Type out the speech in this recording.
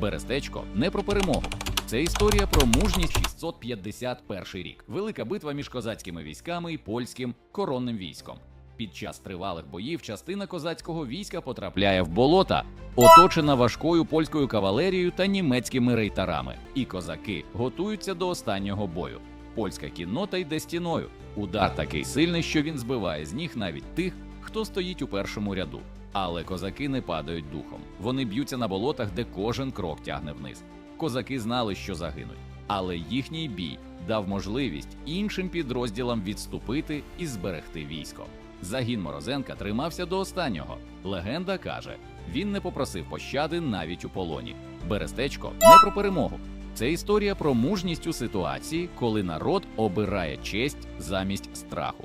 Берестечко не про перемогу. Це історія про мужність 651 рік. Велика битва між козацькими військами і польським коронним військом. Під час тривалих боїв частина козацького війська потрапляє в болота, оточена важкою польською кавалерією та німецькими рейтарами. І козаки готуються до останнього бою. Польська кіннота йде стіною. Удар такий сильний, що він збиває з ніг навіть тих, хто стоїть у першому ряду. Але козаки не падають духом. Вони б'ються на болотах, де кожен крок тягне вниз. Козаки знали, що загинуть, але їхній бій дав можливість іншим підрозділам відступити і зберегти військо. Загін Морозенка тримався до останнього. Легенда каже, він не попросив пощади навіть у полоні. Берестечко не про перемогу. Це історія про мужність у ситуації, коли народ обирає честь замість страху.